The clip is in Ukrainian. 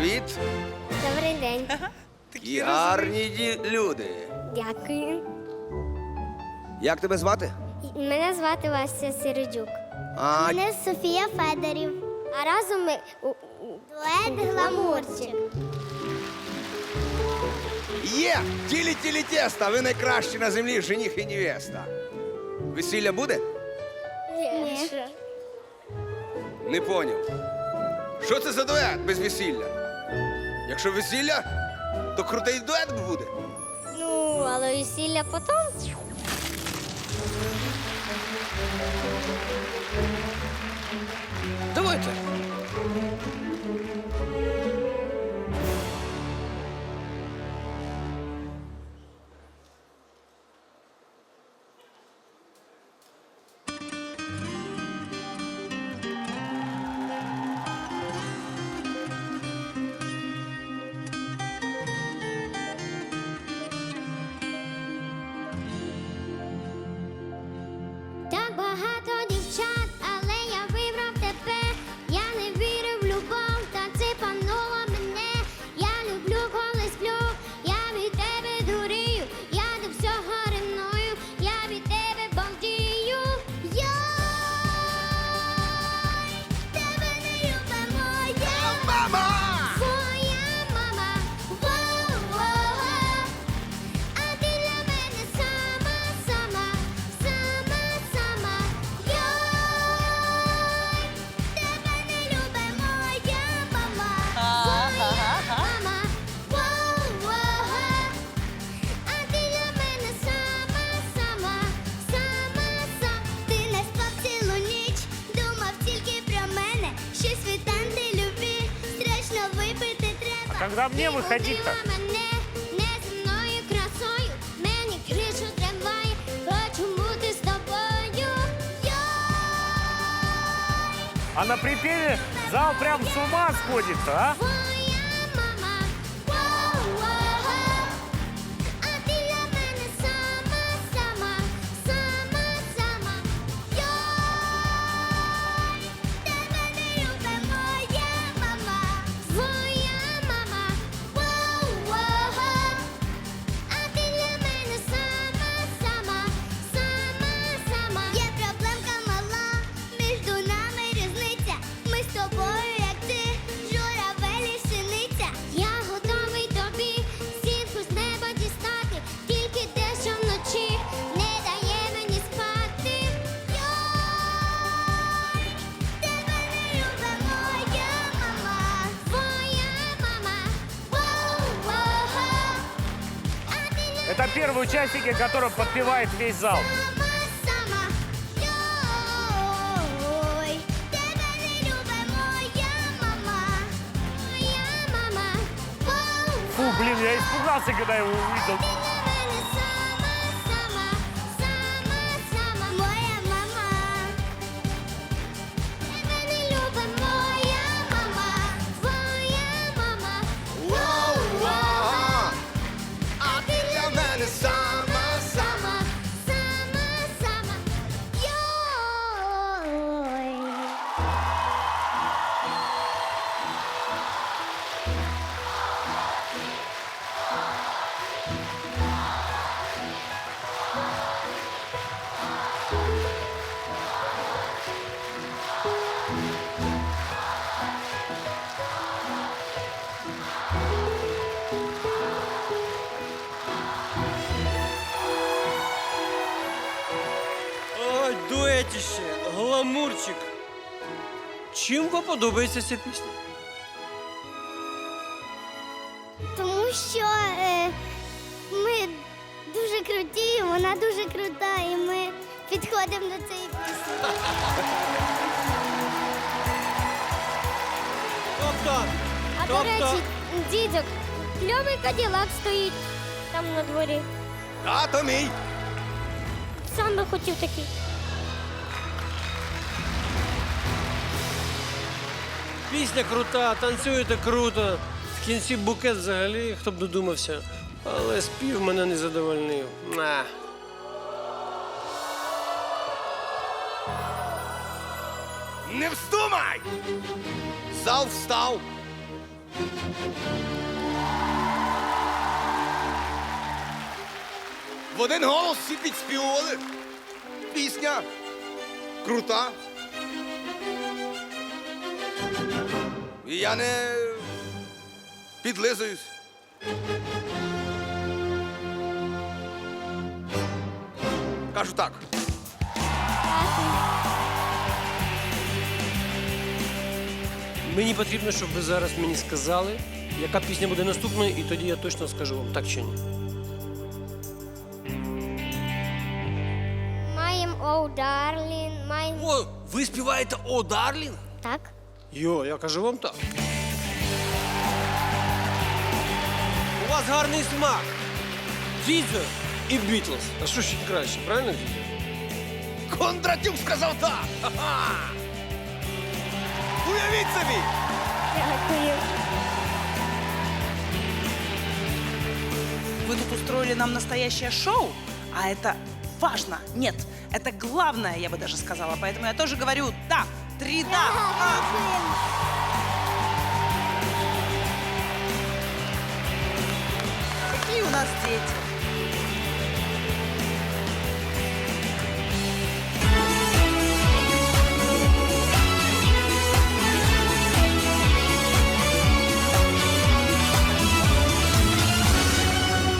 Привіт! Добрий день. І гарні ді- люди. Дякую. Як тебе звати? Мене звати Вася Середюк. А, Мене Софія Федорів. А разом ми дует гламурчик. є! Тілі тілі теста, ви найкращі на землі жених і невеста. Весілля буде? Ні. Не поняв. Що це за дует без весілля? Якщо весілля, то крутий дует буде. Ну, але весілля потім. Давайте. З тобою. Йой, А на припеве зал прям с ума сходит, а? это первые участники, которым подпевает весь зал. Фу, блин, я испугался, когда его увидел. Чим вам подобається ця пісня? Тому що е, ми дуже круті, вона дуже крута, і ми підходимо до цієї пісні. Тобто, А до Тобто- речі, дідок, кльовий каділак стоїть там на дворі. Тато мій. Сам би хотів такий. Пісня крута, танцюєте круто. В кінці букет взагалі, хто б додумався. Але спів мене не задовольнив. На. Не вздумай! Зал встав. В один голос всі підспівували. Пісня крута. І я не підлизуюсь. Кажу так. Мені потрібно, щоб ви зараз мені сказали, яка пісня буде наступною, і тоді я точно скажу вам, так чи ні. Маєм оу Дарлін, маєм. О, ви співаєте О, Дарлінг? Так. Йо, я кажу вам так. У вас гарний смак. Дідзо і Бітлз. А що ще краще, правильно, Дідзо? Кондратюк сказав так. Ха-ха! Уявіть собі! Дякую. Вы тут устроили нам настоящее шоу, а это важно. Нет, это главное, я бы даже сказала. Поэтому я тоже говорю «да», Три «да». Какие у нас дети.